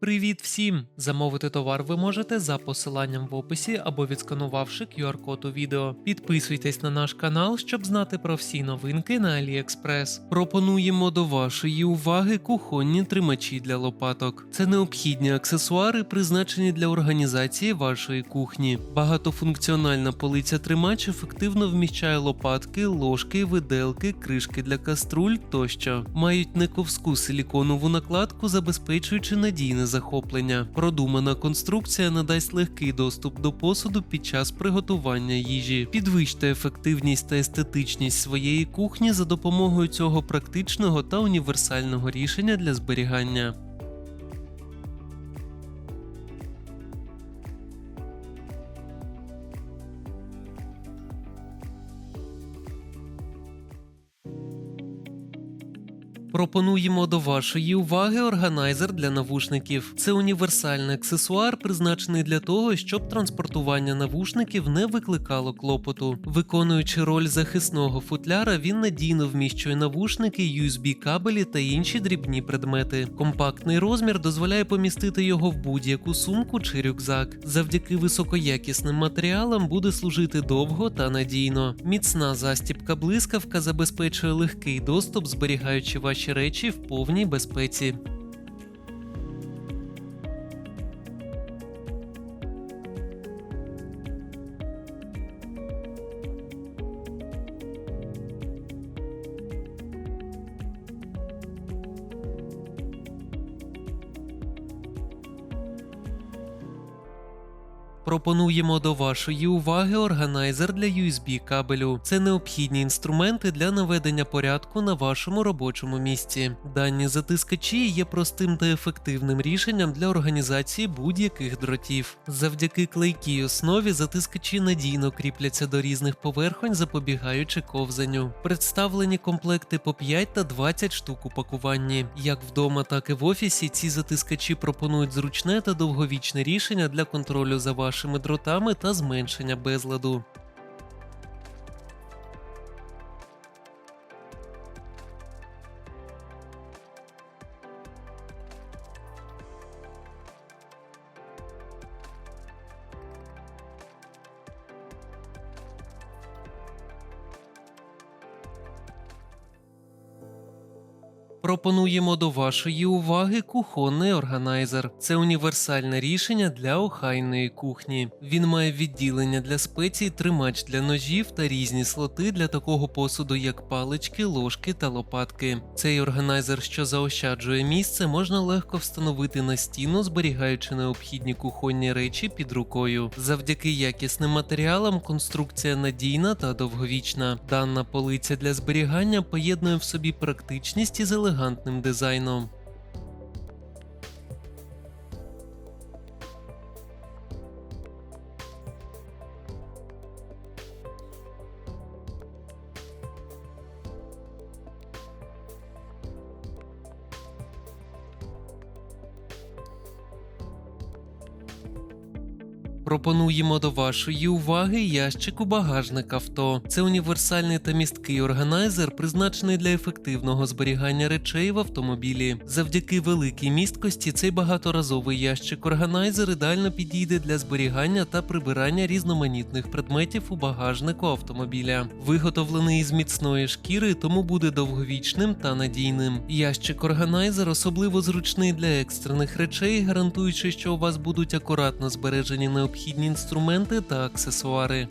Привіт всім! Замовити товар ви можете за посиланням в описі або відсканувавши QR-код у відео. Підписуйтесь на наш канал, щоб знати про всі новинки на AliExpress. Пропонуємо до вашої уваги кухонні тримачі для лопаток. Це необхідні аксесуари, призначені для організації вашої кухні. Багатофункціональна полиця тримач ефективно вміщає лопатки, ложки, виделки, кришки для каструль тощо. Мають нековську силіконову накладку, забезпечуючи надійне захоплення. Продумана конструкція надасть легкий доступ до посуду під час приготування їжі. Підвищте ефективність та естетичність своєї кухні за допомогою цього практичного та універсального рішення для зберігання. Пропонуємо до вашої уваги органайзер для навушників. Це універсальний аксесуар, призначений для того, щоб транспортування навушників не викликало клопоту. Виконуючи роль захисного футляра, він надійно вміщує навушники, USB-кабелі та інші дрібні предмети. Компактний розмір дозволяє помістити його в будь-яку сумку чи рюкзак. Завдяки високоякісним матеріалам буде служити довго та надійно. Міцна застібка блискавка забезпечує легкий доступ, зберігаючи ваші речі в повній безпеці. Пропонуємо до вашої уваги органайзер для USB кабелю. Це необхідні інструменти для наведення порядку на вашому робочому місці. Дані затискачі є простим та ефективним рішенням для організації будь-яких дротів. Завдяки клейкій основі затискачі надійно кріпляться до різних поверхонь, запобігаючи ковзанню. Представлені комплекти по 5 та 20 штук у пакуванні. Як вдома, так і в офісі ці затискачі пропонують зручне та довговічне рішення для контролю за вашими дротами та зменшення безладу. Пропонуємо до вашої уваги кухонний органайзер. Це універсальне рішення для охайної кухні. Він має відділення для спецій, тримач для ножів та різні слоти для такого посуду, як палички, ложки та лопатки. Цей органайзер, що заощаджує місце, можна легко встановити на стіну, зберігаючи необхідні кухонні речі під рукою. Завдяки якісним матеріалам конструкція надійна та довговічна. Дана полиця для зберігання поєднує в собі практичність із елегантним дизайном. Пропонуємо до вашої уваги ящик у багажник авто. Це універсальний та місткий органайзер, призначений для ефективного зберігання речей в автомобілі. Завдяки великій місткості цей багаторазовий ящик органайзер ідеально підійде для зберігання та прибирання різноманітних предметів у багажнику автомобіля. Виготовлений із міцної шкіри, тому буде довговічним та надійним. Ящик органайзер особливо зручний для екстрених речей, гарантуючи, що у вас будуть акуратно збережені необхідні інструменти та аксесуари.